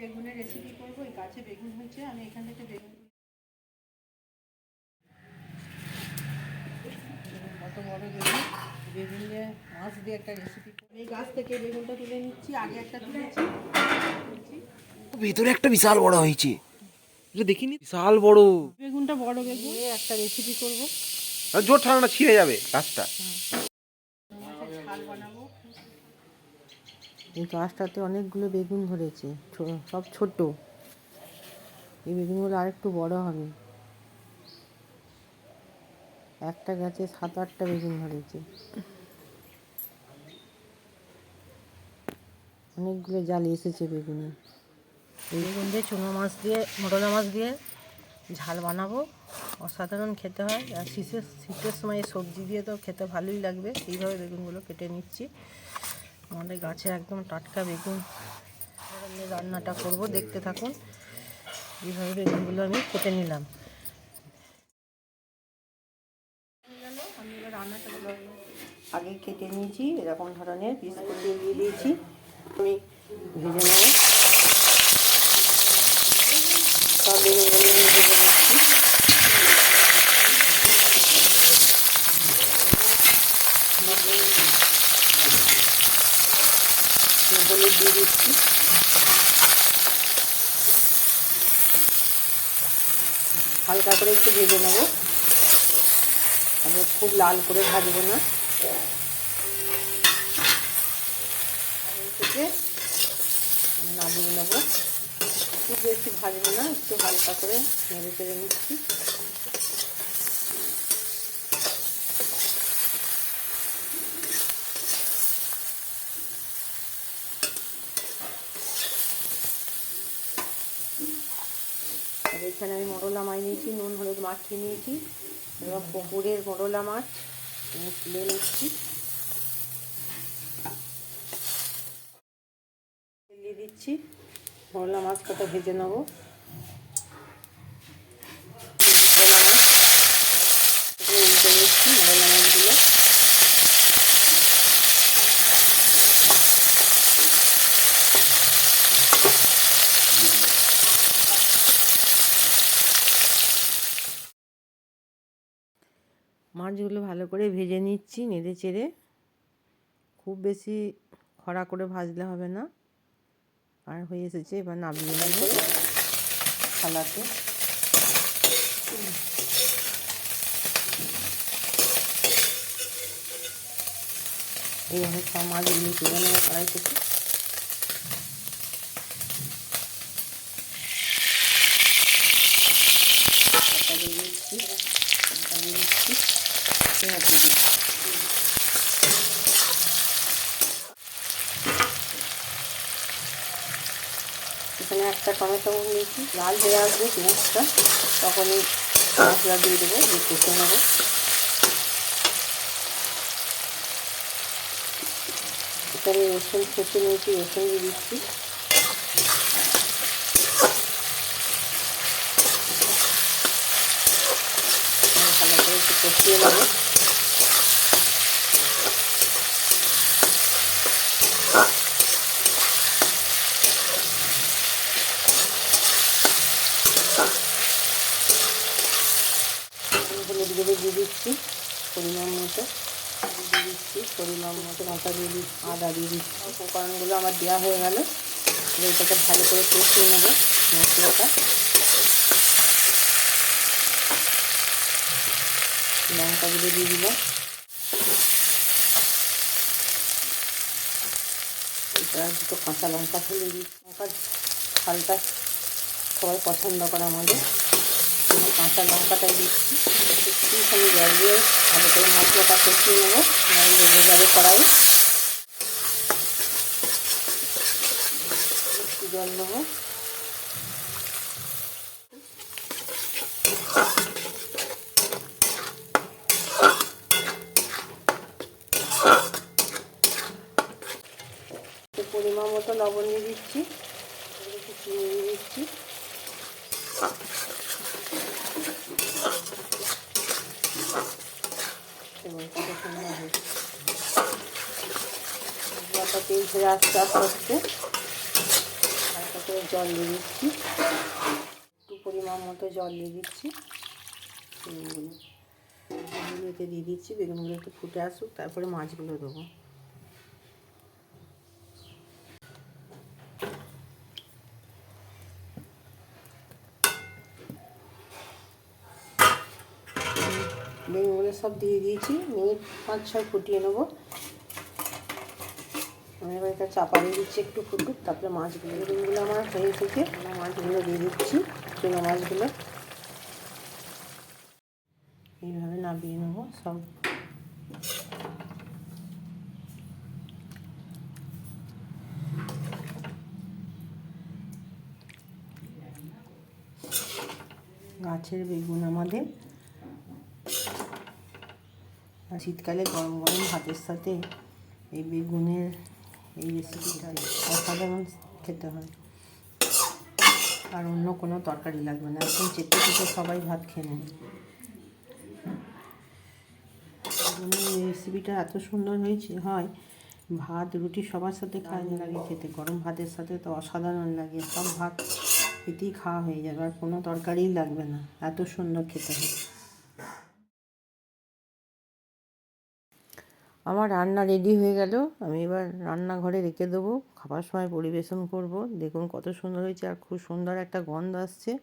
বেগুনের রেসিপি করব এই গাছে বেগুন হয়েছে আমি এখান থেকে বেগুন কত বড় বেগুন বেগুন দিয়ে মাছ দিয়ে একটা রেসিপি এই গাছ থেকে বেগুনটা তুলে নিচ্ছি আগে একটা তুলেছি তুলছি। ভেতরে একটা বিশাল বড় হয়েছে। এটা দেখিনি? বিশাল বড়। বেগুনটা বড় বেগুন। একটা রেসিপি করব। আর জোর ঠান্ডা ছিঁড়ে যাবে গাছটা। ঝাল বানাবো। এই গাছটাতে অনেকগুলো বেগুন ধরেছে সব ছোট এই বেগুনগুলো আরেকটু বড় হবে। একটা গাছে সাত আটটা বেগুন ধরেছে। অনেকগুলো জালি এসেছে বেগুনে। বেগুন দিয়ে চুনো মাছ দিয়ে মোটলা মাছ দিয়ে ঝাল বানাবো। অসাধারণ খেতে হয়। আর শীতের শীতের সময় সবজি দিয়ে তো খেতে ভালোই লাগবে। এইভাবে বেগুনগুলো কেটে নিচ্ছি। আমাদের গাছে একদম টাটকা বেগুন। আমি রান্নাটা করব, দেখতে থাকুন। এইভাবে বেগুনগুলো আমি কেটে নিলাম। আগে কেটে নিয়েছি, এরকম ধরনের পিস করে দিয়ে দিয়েছি। আমি ভেজে নেব। সব বেগুনগুলো আমি ভেজে নিচ্ছি হলুদ দিয়ে দিচ্ছি হালকা করে একটু ভেজে নেব। আমি খুব লাল করে ভাজবো না। থেকে নামিয়ে নেব। খুব বেশি ভাজবো না, একটু হালকা করে নেড়ে চেড়ে নিচ্ছি। এখানে আমি মরলা মাছ নিয়েছি, নুন, হলুদ মাখিয়ে নিয়েছি, এবার পুকুরের মরলা মাছ তুলে নিচ্ছি। দিচ্ছি, মরলা মাছ কত ভেজে নেব মরলা মাছ এগুলো উল্টে নিচ্ছি মরলা মাছগুলো মাছগুলো ভালো করে ভেজে নিচ্ছি, নেড়ে চেড়ে। খুব বেশি খরা করে ভাজলে হবে না। আর হয়ে এসেছে, এবার নামিয়ে নেব থালাতে। এইভাবে সব মাছগুলো তুলে নেব কড়াই থেকে। লঙ্কা দিয়ে এখানে একটা টমেটো নিয়েছি। লাল হয়ে আসবে পেঁয়াজটা। তখনই মশলা দিয়ে দেবো, দিয়ে কষে নেব। এখানে রসুন কুচি নিয়েছি, রসুন দিয়ে দিচ্ছি ভালো করে একটু কষিয়ে নেব। হলুদ গুঁড়ো পরিমাণ মতো। পরিমাণ মতো দিয়ে দিচ্ছি উপকরণগুলো আমার দেওয়া হয়ে গেল। ভালো করে কষিয়ে নেব মশলাটা। লঙ্কাগুলো দিয়ে দিলাম। এটা দুটো কাঁচা লঙ্কা ফেলে দিচ্ছি লঙ্কার ঝালটা সবাই পছন্দ করে আমাদের। কাঁচা লঙ্কাটাই দিচ্ছি। একটুখানি জল দিয়ে ভালো করে মশলাটা কষিয়ে নেব। লেগে যাবে কড়াই একটু জল নেব একটু পরিমাণ মতো লবণ দিয়ে দিচ্ছি। একটু চিনি দিয়ে দিচ্ছি মশলাটা তেল ছেড়ে আস্তে আস্তে জল দিয়ে দিচ্ছি। একটু পরিমাণ মতো জল দিয়ে দিচ্ছি। বেগুনগুলো। বেগুনগুলোতে দিয়ে দিচ্ছি। বেগুনগুলো একটু ফুটে আসুক, তারপরে মাছগুলো দেবো। বেগুনগুলো সব দিয়ে দিয়েছি। মিনিট পাঁচ ছয় ফুটিয়ে নেব। আমি এবার এটা চাপা দিয়ে দিচ্ছি একটু ফুটুক, তারপরে মাছগুলো বেগুনগুলো আমার হয়ে থেকে আমার মাছগুলো দিয়ে দিচ্ছি, চুনো মাছগুলো। এইভাবে নামিয়ে নেব সব। গাছের বেগুন আমাদের। আর শীতকালে গরম গরম ভাতের সাথে এই বেগুনের এই রেসিপিটা অসাধারণ খেতে হয়। আর অন্য কোনো তরকারি লাগবে না, একদম চেটে চেটে সবাই ভাত খেয়ে নেবে এই রেসিপিটা এত সুন্দর হয়েছে, হয় ভাত, রুটি সবার সাথে খাওয়া লাগে খেতে, গরম ভাতের সাথে তো অসাধারণ লাগে, সব ভাত এতেই খাওয়া হয়ে যাবে, আর কোনো তরকারিই লাগবে না, এত সুন্দর খেতে হয়। আমার রান্না রেডি হয়ে গেল। আমি এবার রান্নাঘরে রেখে দেবো। খাবার সময় পরিবেশন করব। দেখুন কত সুন্দর হয়েছে আর খুব সুন্দর একটা গন্ধ আসছে।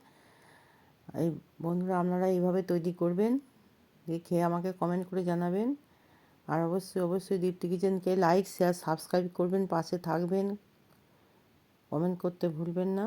এই বন্ধুরা, আপনারা এইভাবে তৈরি করবেন। খেয়ে আমাকে কমেন্ট করে জানাবেন। আর অবশ্যই অবশ্যই দীপ্তি কিচেনকে লাইক শেয়ার সাবস্ক্রাইব করবেন, পাশে থাকবেন। কমেন্ট করতে ভুলবেন না।